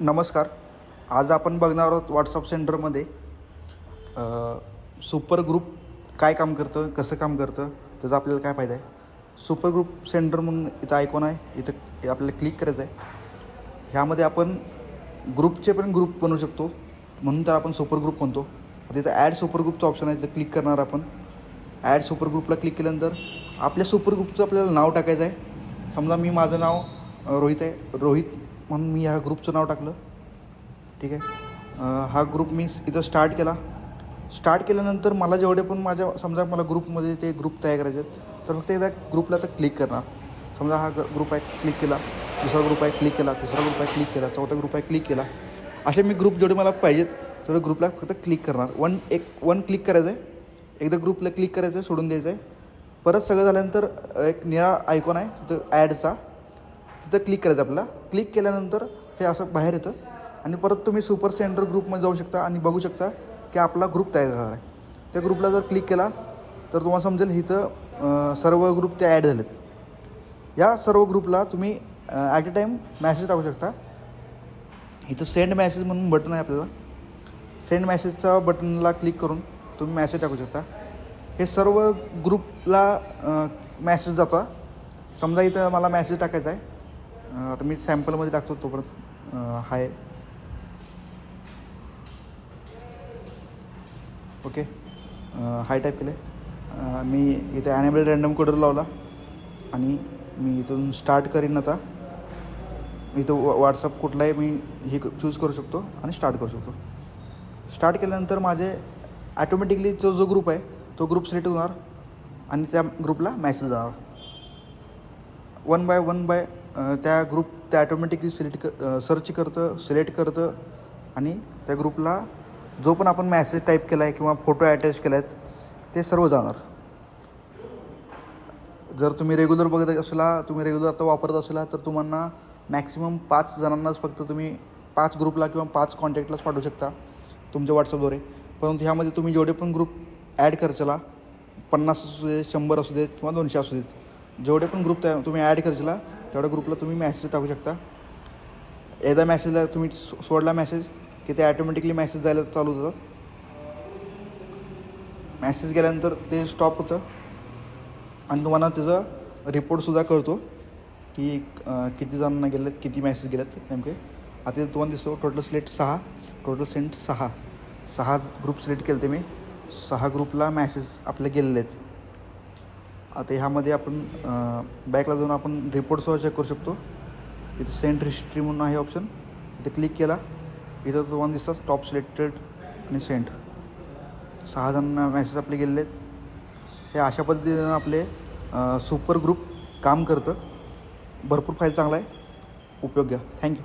नमस्कार. आज आपण बघणार आहोत व्हॉट्सअप सेंटरमध्ये सुपर ग्रुप काय काम करतं कसं काम करतं त्याचा आपल्याला काय फायदा आहे? सुपर ग्रुप सेंटर म्हणून इथं आयकॉन आहे इथं हे आपल्याला क्लिक करायचं आहे. ह्यामध्ये आपण ग्रुपचे पण ग्रुप बनवू शकतो म्हणून तर आपण सुपर ग्रुप म्हणतो. तिथं ॲड सुपर ग्रुपचं ऑप्शन आहे तिथं क्लिक करणार आपण. ॲड सुपर ग्रुपला क्लिक केल्यानंतर आपल्या सुपर ग्रुपचं आपल्याला नाव टाकायचं आहे. समजा मी माझं नाव रोहित आहे रोहित म्हणून मी ह्या ग्रुपचं नाव टाकलं. ठीक आहे? हा ग्रुप मी इथं स्टार्ट केला. स्टार्ट केल्यानंतर मला जेवढे पण माझ्या समजा मला ग्रुपमध्ये ते ग्रुप तयार करायचे आहेत तर फक्त एकदा ग्रुपला तर क्लिक करणार. समजा हा ग्रुप आहे क्लिक केला. दुसरा ग्रुप आहे क्लिक केला. तिसरा ग्रुप आहे क्लिक केला. चौथा ग्रुप आहे क्लिक केला. असे मी ग्रुप जेवढे मला पाहिजेत तेवढे ग्रुपला फक्त क्लिक करणार. वन एक वन क्लिक करायचं आहे एकदा ग्रुपला क्लिक करायचं आहे सोडून द्यायचं आहे परत सगळं झाल्यानंतर एक निळा आयकॉन आहे तिथं ॲडचा तिथं क्लिक करायचं आपल्याला. क्लिक केल्यानंतर हे असं बाहेर येतं. आणि परत तुम्ही सुपर सेंटर ग्रुपमध्ये जाऊ शकता आणि बघू शकता की आपला ग्रुप तयार झाला आहे. त्या ग्रुपला जर क्लिक केला तर तुम्हाला समजेल इथं सर्व ग्रुप ते ॲड झालेत. या सर्व ग्रुपला तुम्ही ॲट अ टाईम मॅसेज टाकू शकता. इथं सेंड मॅसेज म्हणून बटन आहे आपल्याला. सेंड मॅसेजचा बटनला क्लिक करून तुम्ही मॅसेज टाकू शकता. हे सर्व ग्रुपला मॅसेज जाता समजा इथं मला मॅसेज टाकायचा आहे. आता मी सॅम्पलमध्ये टाकतो तोपर्यंत परत हाय. ओके. हाय टाईप केलं आहे मी इथे ॲनेबल रँडम कोडर लावला आणि मी इथून स्टार्ट करीन आता. इथं व्हॉट्सअप कुठलाही मी हे चूज करू शकतो आणि स्टार्ट करू शकतो. स्टार्ट केल्यानंतर माझे ॲटोमॅटिकली जो जो ग्रुप आहे तो ग्रुप सिलेक्ट होणार आणि त्या ग्रुपला मॅसेज जाणार. वन बाय वन बाय त्या ग्रुप त्या ॲटोमॅटिकली सिलेक्ट क सर्च करतं सिलेक्ट करतं आणि त्या ग्रुपला जो पण आपण मॅसेज टाईप केला आहे किंवा फोटो अटॅच केला आहेत ते सर्व जाणार. जर तुम्ही रेग्युलर बघत असला तुम्ही रेग्युलर आता वापरत असला तर तुम्हाला मॅक्सिमम पाच जणांनाच फक्त तुम्ही पाच ग्रुपला किंवा पाच कॉन्टॅक्टलाच पाठवू शकता तुमच्या व्हॉट्सअपद्वारे परंतु ह्यामध्ये तुम्ही जेवढे पण ग्रुप ॲड करचला पन्नास असू दे शंभर असू देत किंवा दोनशे असू देत जेवढे पण ग्रुप त्या तुम्ही ॲड करचला तेवढ्या ग्रुपला तुम्ही मॅसेज टाकू शकता. एकदा मॅसेजला तुम्ही सो- सोडला मॅसेज की ते ॲटोमॅटिकली मॅसेज जायला चालू होतं. मॅसेज गेल्यानंतर ते स्टॉप होतं. आणि तुम्हाला त्याचा रिपोर्टसुद्धा कळतो की किती जणांना गेलेत किती मॅसेज गेलेत नेमके. आता तुम्हाला दिसतो टोटल सिलेक्ट सहा. टोटल सेंट सहा. सहा ग्रुप सिलेक्ट केले ते मी. सहा ग्रुपला मॅसेज आपले गेलेले आहेत आता ह्यामध्ये आपण बॅकला जाऊन आपण रिपोर्टसुद्धा चेक करू शकतो. इथं सेंट हिस्ट्री म्हणून आहे ऑप्शन इथे क्लिक केला. इथं तुम्हाला दिसतात टॉप सिलेक्टेड आणि सेंट सहा जणांना मॅसेज आपले गेलेले आहेत. हे अशा पद्धतीनं आपले सुपर ग्रुप काम करतं. भरपूर फायदा चांगला आहे. उपयोग घ्या. थँक्यू